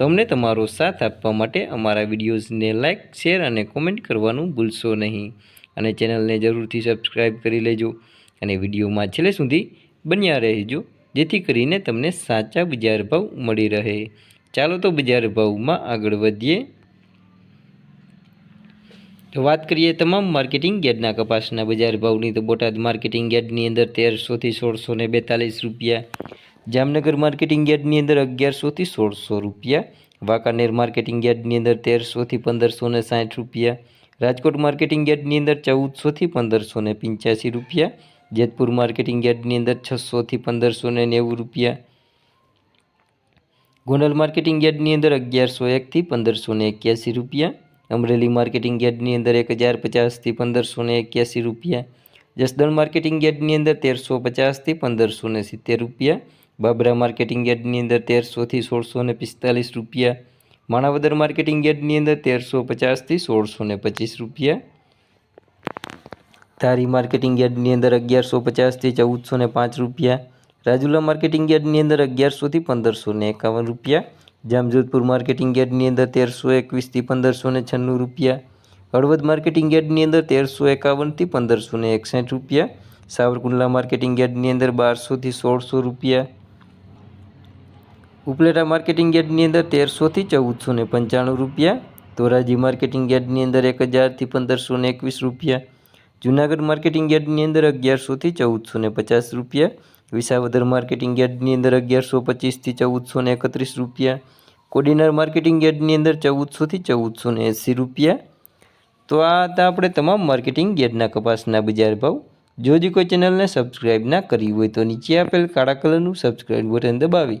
તો અમને તમારો સાથ આપવા માટે અમારા વિડીયોઝને લાઇક શેર અને કોમેન્ટ કરવાનું ભૂલશો નહીં. અને ચેનલને જરૂરથી સબસ્ક્રાઈબ કરી લેજો અને વિડીયોમાં છેલ્લે સુધી બન્યા રહેજો, જેથી કરીને તમને સાચા બજાર ભાવ મળી રહે. ચાલો તો બજાર ભાવમાં આગળ વધીએ. તો વાત કરીએ તમામ માર્કેટિંગ યાર્ડના કપાસના બજાર ભાવની. તો બોટાદ માર્કેટિંગ યાર્ડની અંદર તેરસોથી સોળસો ને બેતાલીસ રૂપિયા જામનગર માર્કેટિંગ યાર્ડની અંદર અગિયારસોથી સોળસો રૂપિયા, વાંકાનેર માર્કેટિંગ યાર્ડની અંદર તેરસોથી પંદરસો ને સાઠ રૂપિયા, રાજકોટ માર્કેટિંગ યાર્ડની અંદર ચૌદસોથી પંદરસો ને પંચ્યાસી રૂપિયા, જેતપુર માર્કેટિંગ યાર્ડની અંદર છસોથી પંદરસો ને નેવું રૂપિયા, ગોંડલ માર્કેટિંગ યાર્ડની અંદર અગિયારસો એકથી પંદરસો ને એક્યાસી રૂપિયા, અમરેલી માર્કેટિંગ યાર્ડની અંદર એક હજાર પચાસથી પંદરસો ને એક્યાસી રૂપિયા, જસદણ માર્કેટિંગ યાર્ડની અંદર તેરસો પચાસથી પંદરસો ને સિત્તેર રૂપિયા બાબરા માર્કેટિંગ યાર્ડની અંદર તેરસોથી સોળસો ને પિસ્તાલીસ રૂપિયા, માણાવદર માર્કેટિંગ યાર્ડની અંદર તેરસો પચાસથી સોળસો ને પચીસ રૂપિયા, ધારી માર્કેટિંગ યાર્ડની અંદર અગિયારસો પચાસથી ચૌદસો ને પાંચ રૂપિયા, રાજુલા માર્કેટિંગ યાર્ડની અંદર અગિયારસોથી પંદરસો ને એકાવન રૂપિયા, જામજોધપુર માર્કેટિંગ યાર્ડની અંદર તેરસો એકવીસથી પંદરસો ને છન્નું રૂપિયા, હળવદ માર્કેટિંગ યાર્ડની અંદર તેરસો એકાવનથી પંદરસો ને એકસઠ રૂપિયા, સાવરકુંડલા માર્કેટિંગ યાર્ડની અંદર બારસોથી સોળસો રૂપિયા ઉપલેટા માર્કેટિંગ યાર્ડની અંદર તેરસોથી ચૌદસો ને પંચાણું રૂપિયા, ધોરાજી માર્કેટિંગ યાર્ડની અંદર એક હજારથી પંદરસો ને એકવીસ રૂપિયા, જુનાગઢ માર્કેટિંગ યાર્ડની અંદર અગિયારસોથી ચૌદસો ને પચાસ રૂપિયા, વિસાવદર માર્કેટિંગ યાર્ડની અંદર અગિયારસો પચીસથી ચૌદસો ને એકત્રીસ રૂપિયા, કોડીનાર માર્કેટિંગ યાર્ડની અંદર ચૌદસોથી ચૌદસો ને એંસી રૂપિયા. તો આ હતા આપણે તમામ માર્કેટિંગ યાર્ડના કપાસના બજાર ભાવ. જો હજી કોઈ ચેનલને સબસ્ક્રાઈબ ના કરી હોય તો નીચે આપેલ કાળા કલરનું સબસ્ક્રાઈબ બટન દબાવી